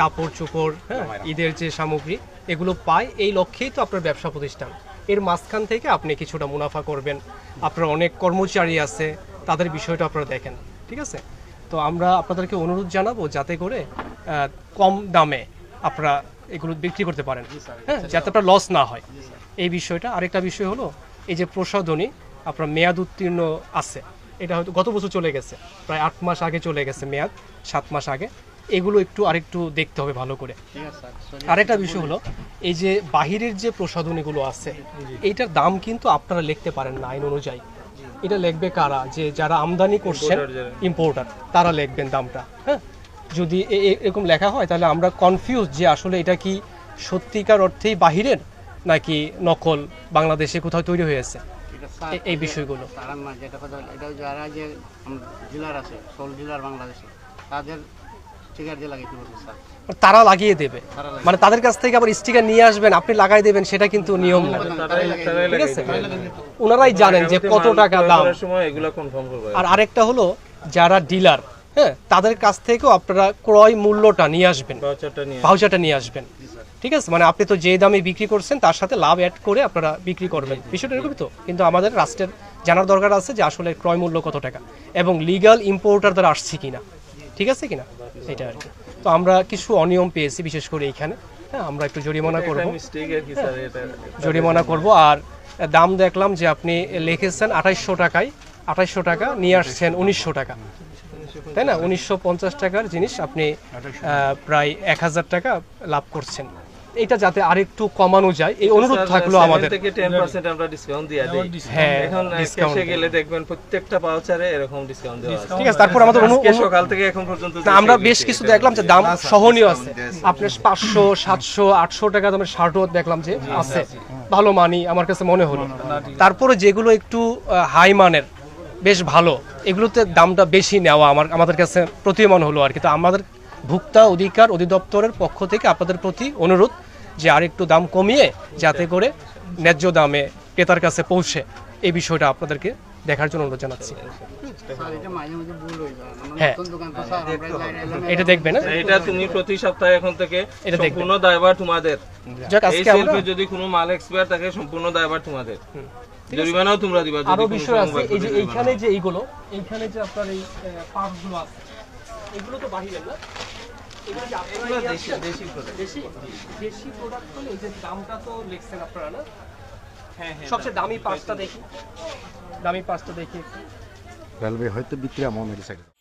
কাপড় চোপড় হ্যাঁ ঈদের যে সামগ্রী এগুলো পায় এই লক্ষ্যেই তো আপনার ব্যবসা প্রতিষ্ঠান। এর মাঝখান থেকে আপনি কিছুটা মুনাফা করবেন। আপনার অনেক কর্মচারী আছে তাদের বিষয়টা আপনারা দেখেন ঠিক আছে? তো আমরা আপনাদেরকে অনুরোধ জানাব যাতে করে কম দামে আপনারা এগুলো বিক্রি করতে পারেন হ্যাঁ যাতে আপনার লস না হয়। এই বিষয়টা আরেকটা বিষয় হলো এই যে প্রসাধনী আপনার মেয়াদ উত্তীর্ণ আছে। এটা হয়তো গত বছর চলে গেছে প্রায় আট মাস আগে চলে গেছে মেয়াদ সাত মাস আগে। এগুলো একটু আরেকটু দেখতে হবে ভালো করে। আরেকটা বিষয় হলো এই যে বাহিরের যে প্রসাধনীগুলো আছে এইটার দাম কিন্তু আপনারা লিখতে পারেন না আইন অনুযায়ী। এটা লিখবে কারা? যে যারা আমদানি করছেন ইম্পোর্টার তারা লিখবেন দামটা হ্যাঁ? যদি এরকম লেখা হয় তাহলে আমরা কনফিউজ যে আসলে এটা কি সত্যিকার অর্থেই বাহিরের নাকি নকল বাংলাদেশে কোথাও তৈরি হয়েছে? এই বিষয়গুলো। তারা না যেটা কথা বলে, এটা যারা যে ডিলার আছে সোল ডিলার বাংলাদেশে তাদের তারা লাগিয়ে দেবে। মানে তাদের কাছ থেকে আবার স্টিকার নিয়ে আসবেন আপনি লাগাই দেবেন সেটা কিন্তু নিয়ম না। ঠিক আছে? ওনারাই জানেন যে কত টাকা দাম। করার সময় এগুলা কনফার্ম করবে। আর আরেকটা হলো যারা ডিলার হ্যাঁ তাদের কাছ থেকেও আপনারা ক্রয় মূল্যটা নিয়ে আসবেন। ভাউচারটা নিয়ে ভাউচারটা নিয়ে আসবেন। ঠিক আছে? মানে আপনি তো যে দামে বিক্রি করছেন তার সাথে লাভ অ্যাড করে আপনারা বিক্রি করবেন। বিষয়টা এরকমই তো। কিন্তু আমাদের রাষ্ট্রের জানার দরকার আছে যে আসলে ক্রয় মূল্য কত টাকা। এবং লিগাল ইম্পোর্টার দ্বারা আসছে কিনা। ঠিক আছে কিনা? এটা আর কি। তো আমরা কিছু অনিয়ম পেয়েছি বিশেষ করে এইখানে হ্যাঁ আমরা একটু জরিমানা করব। এটা জরিমানা করব। আর দাম দেখলাম যে আপনি লিখেছেন আঠাইশশো টাকায় আঠাইশশো টাকা নিয়ে আসছেন উনিশশো টাকা। তাই না? উনিশশো পঞ্চাশ টাকার জিনিস আপনি প্রায় এক হাজার টাকা লাভ করছেন। এটা যাতে আরেকটু কমানো যায় এই অনুরোধ থাকল আমাদের। থেকে 10% আমরা ডিসকাউন্ট দিয়ে দিই। হ্যাঁ এখন ক্যাশে গেলে দেখবেন প্রত্যেকটা পাউচারে এরকম ডিসকাউন্ট দেওয়া আছে। ঠিক আছে তারপর আমাদের অনু- আজকে সকাল থেকে এখন পর্যন্ত আমরা বেশ কিছু দেখলাম যে দাম সহনীয় আছে। আপনার পাঁচশো সাতশো আটশো টাকা দামের শার্টও দেখলাম যে আছে। ভালো মানি আমার কাছে মনে হলো। তারপরে যেগুলো একটু হাই মানের বেশ ভালো এগুলোতে দামটা বেশি নেওয়া আমার আমাদের কাছে প্রতীয়মান হলো আর কি। তো আমাদের ভোক্তা অধিকার অধিদপ্তরের পক্ষ থেকে আপনাদের প্রতি অনুরোধ যে আর একটু দাম কমিয়ে যাতে করে ন্যায্য দামে ক্রেতার কাছে পৌঁছে। এই বিষয়টা আপনাদেরকে দেখার জন্য অনুরোধ জানাচ্ছি। হয়ে। এটা দেখবেন হ্যাঁ? এটা তুমি প্রতি সপ্তাহে এখন থেকে এটা সম্পূর্ণ দায়ভার তোমাদের। যাক আজকে আমরা যদি কোনো মাল এক্সপায়ার থাকে সম্পূর্ণ দায়ভার তোমাদের। জরিমানাও তোমরা দিবা আরও বিষয় আছে এই যে এইখানে যে এইগুলো এইখানে যে আপনার এই আছে এগুলো তো বাহিরের না? দেশি আসছেন? দেশি product। দেশি দেশি প্রোডাক্ট হলে এই যে দামটা তো লিখছেন আপনারা না হ্যাঁ হ্যাঁ সবচেয়ে দামি পাঁচটা দেখি দামি পাঁচটা দেখি রেলওয়ে হয়তো বিক্রি হয়েছে